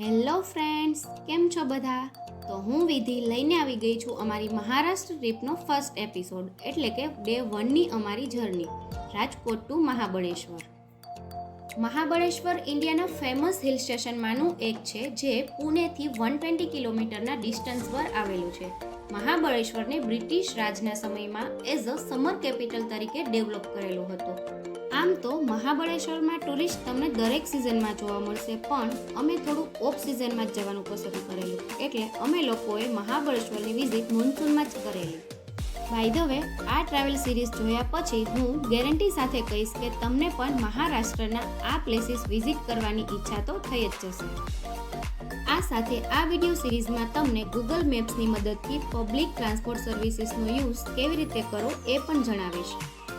Hello friends, કેમ છો બધા? તો હું વિધિ લઈને આવી ગઈ છું અમારી મહારાષ્ટ્ર ટ્રીપનો ફર્સ્ટ એપિસોડ, એટલે કે ડે વનની અમારી જર્ની, રાજકોટ ટુ મહાબળેશ્વર. મહાબળેશ્વર ઇન્ડિયાના ફેમસ હિલ સ્ટેશનમાંનું એક છે, જે પુણેથી વન ટ્વેન્ટી કિલોમીટરના ડિસ્ટન્સ પર આવેલું છે. મહાબળેશ્વરને બ્રિટિશ રાજના સમયમાં એઝ અ સમર કેપિટલ તરીકે ડેવલપ કરેલું હતું. આમ તો મહાબળેશ્વરમાં ટુરિસ્ટ તમને દરેક સિઝનમાં જોવા મળશે, પણ અમે થોડું ઓફ સિઝનમાં જ જવાનું પસંદ કરેલું. એટલે અમે લોકોએ મહાબળેશ્વરની વિઝિટ મોન્સૂનમાં જ કરેલી. બાય ધ વે આ ટ્રાવેલ સિરીઝ જોયા પછી હું ગેરંટી સાથે કહીશ કે તમને પણ મહારાષ્ટ્રના આ પ્લેસીસ વિઝિટ કરવાની ઈચ્છા તો થઈ જ જશે. આ સાથે આ વીડિયો સિરીઝમાં તમને ગૂગલ મેપ્સની મદદથી પબ્લિક ટ્રાન્સપોર્ટ સર્વિસીસનો યુઝ કેવી રીતે કરો એ પણ જણાવીશ.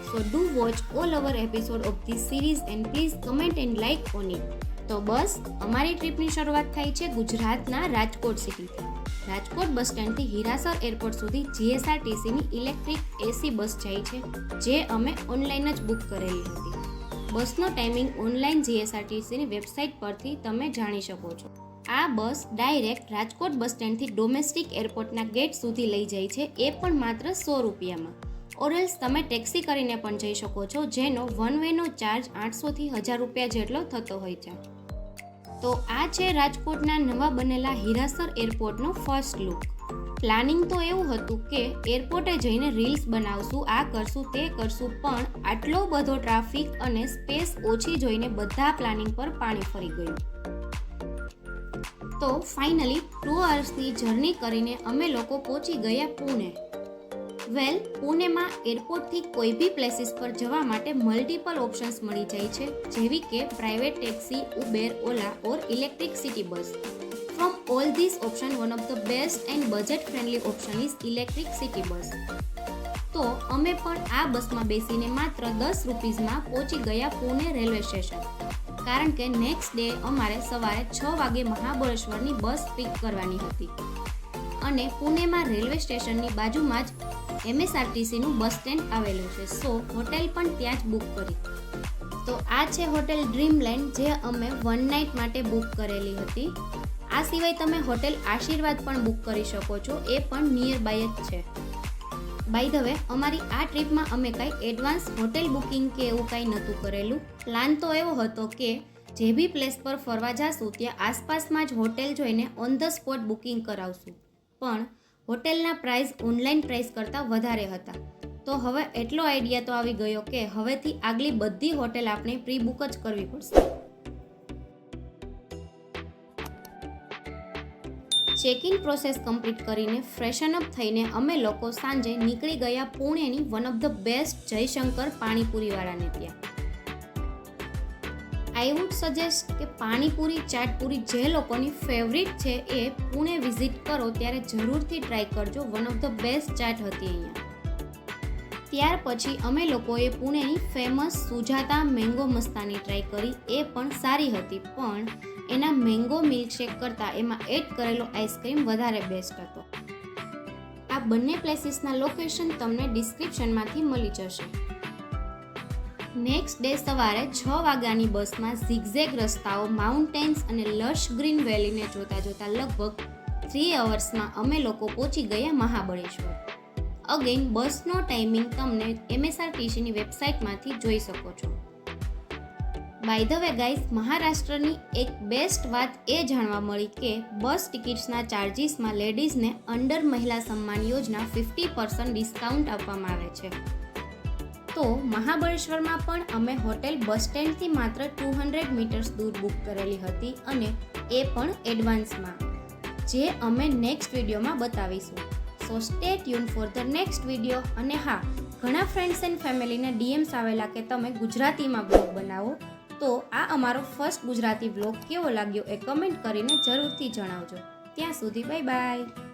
So do watch all our episode of this series and please comment and like on it તો બસ, અમારી ટ્રીપની શરૂઆત થાય છે ગુજરાતના રાજકોટ સિટીથી. રાજકોટ બસ સ્ટેન્ડથી હિરાસર એરપોર્ટ સુધી જીએસઆરટીસીની ઇલેક્ટ્રિક એસી બસ જાય છે, જે અમે ઓનલાઈન જ બુક કરેલી હતી. બસનો ટાઈમિંગ ઓનલાઈન જીએસઆરટીસીની વેબસાઇટ પરથી તમે જાણી શકો છો. આ બસ ડાયરેક્ટ રાજકોટ બસ સ્ટેન્ડથી ડોમેસ્ટિક એરપોર્ટના ગેટ સુધી લઈ જાય છે, એ પણ માત્ર સો રૂપિયામાં. ઓરેલ્સ, તમે ટેક્સી કરીને પણ જઈ શકો છો, જેનો વન વેનો ચાર્જ આઠસોથી હજાર રૂપિયા જેટલો થતો હોય છે. તો આ છે રાજકોટના નવા બનેલા હીરાસર એરપોર્ટનો ફર્સ્ટ લુક પ્લાનિંગ તો એવું હતું કે એરપોર્ટે જઈને રીલ્સ બનાવશું, આ કરશું, તે કરશું, પણ આટલો બધો ટ્રાફિક અને સ્પેસ ઓછી જોઈને બધા પ્લાનિંગ પર પાણી ફરી ગયું. તો ફાઇનલી ટુ અવર્સની જર્ની કરીને અમે લોકો પહોંચી ગયા પુણે. વેલ પુણેમાં એરપોર્ટથી કોઈ બી પ્લેસીસ પર જવા માટે મલ્ટિપલ ઓપ્શન્સ મળી જાય છે, જેવી કે private taxi Uber Ola or electric city bus from all this option one of the best and budget friendly option is electric city bus તો અમે પણ આ બસમાં બેસીને માત્ર દસ રૂપીઝમાં પહોંચી ગયા પુણે રેલવે સ્ટેશન. કારણ કે નેક્સ્ટ ડે અમારે સવારે છ વાગે મહાબળેશ્વરની બસ પિક કરવાની હતી. અને પુણેમાં રેલવે સ્ટેશનની બાજુમાં જ એમએસઆરટીસીનું બસ સ્ટેન્ડ આવેલું છે. સો હોટેલ પણ ત્યાં જ બુક કરી. તો આ છે હોટેલ ડ્રીમલેન્ડ જે અમે વન નાઇટ માટે બુક કરેલી હતી. આ સિવાય તમે હોટેલ આશીર્વાદ પણ બુક કરી શકો છો. એ પણ નિયર બાય જ છે. બાય ધ વે અમારી આ ટ્રીપમાં અમે કાંઈ એડવાન્સ હોટેલ બુકિંગ કે એવું કાંઈ નહોતું કરેલું. પ્લાન તો એવો હતો કે જે બી પ્લેસ પર ફરવા જાશું, ત્યાં આસપાસમાં જ હોટેલ જોઈને ઓન ધ સ્પોટ બુકિંગ કરાવશું. પણ હોટેલના પ્રાઇસ ઓનલાઈન પ્રાઇસ કરતાં વધારે હતા. તો હવે એટલો આઈડિયા તો આવી ગયો કે હવેથી આગલી બધી હોટેલ આપણે પ્રી બુક જ કરવી પડશે. ચેક ઇન પ્રોસેસ કમ્પ્લીટ કરીને ફ્રેશન અપ થઈને અમે લોકો સાંજે નીકળી ગયા પુણેની one of the best Jayshankar પાણીપુરીવાળાને ત્યાં. આઈ વુડ સજેસ્ટ કે પાણીપુરી, ચાટપુરી જે લોકોની ફેવરિટ છે એ પુણે વિઝિટ કરો, ત્યારે જરૂરથી ટ્રાય કરજો. One of the best chaat હતી અહીંયા. ત્યાર પછી અમે લોકોએ પુણેની famous Sujata mango mastani try કરી. એ પણ સારી હતી, પણ એના મેંગો મિલ્કશેક કરતાં એમાં એડ કરેલો આઈસ્ક્રીમ વધારે બેસ્ટ હતો. આ બંને પ્લેસીસના લોકેશન તમને ડિસ્ક્રિપ્શનમાંથી મળી જશે. નેક્સ્ટ ડે સવારે છ વાગ્યાની બસમાં ઝિગઝેગ રસ્તાઓ માઉન્ટેન્સ અને લશ ગ્રીન વેલીને જોતા જોતા લગભગ થ્રી અવર્સમાં અમે લોકો પહોંચી ગયા મહાબળેશ્વર. અગેન બસનો ટાઈમિંગ તમને એમએસઆરટીસીની વેબસાઇટમાંથી જોઈ શકો છો. બાય ધ વે ગાઈઝ મહારાષ્ટ્રની એક બેસ્ટ વાત એ જાણવા મળી કે બસ ટિકિટ્સના ચાર્જીસમાં લેડીઝને અંડર મહિલા સન્માન યોજના ફિફ્ટી પર્સન્ટ ડિસ્કાઉન્ટ આપવામાં આવે છે. તો મહાબળેશ્વરમાં પણ અમે હોટેલ બસ સ્ટેન્ડથી માત્ર ટુ હંડ્રેડ મીટર્સ દૂર બુક કરેલી હતી અને એ પણ એડવાન્સમાં જે અમે નેક્સ્ટ વિડીયોમાં બતાવીશું. So stay tune for the next video અને હા, ઘણા ફ્રેન્ડ્સ એન્ડ ફેમિલીને ડીએમ્સ આવેલા કે તમે ગુજરાતીમાં બ્લોગ બનાવો. તો આ અમારો ફર્સ્ટ ગુજરાતી વ્લોગ કેવો લાગ્યો એ કમેન્ટ કરીને જરૂરથી જણાવજો. ત્યાં સુધી બાય બાય